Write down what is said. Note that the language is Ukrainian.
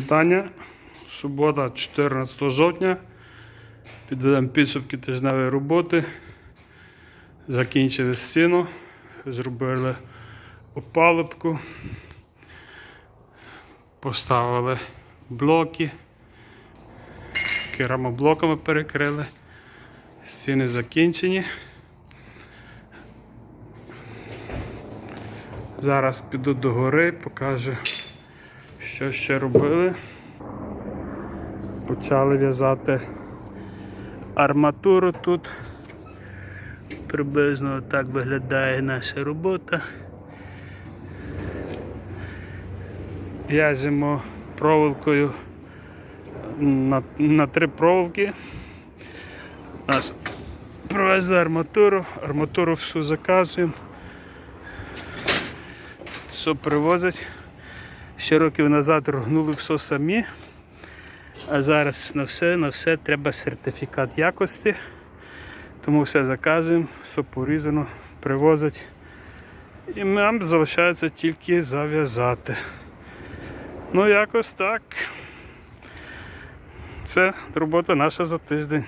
Вітання. Субота, 14 жовтня. Підведемо підсумки тижневої роботи. Закінчили стіну, зробили опалубку, поставили блоки, керамоблоками перекрили. Стіни закінчені. Зараз піду до гори, покажу, що ще робили. Почали в'язати арматуру тут. Приблизно так виглядає наша робота. В'яжемо проволокою на, на три проволоки. Нас привезли арматуру, арматуру всю заказуємо. Все привозять. Ще років назад рогнули все самі. А зараз на все, на все треба сертифікат якості. Тому все заказуємо, все порізано, привозять. І нам залишається тільки зав'язати. Ну, якось так. Це робота наша за тиждень.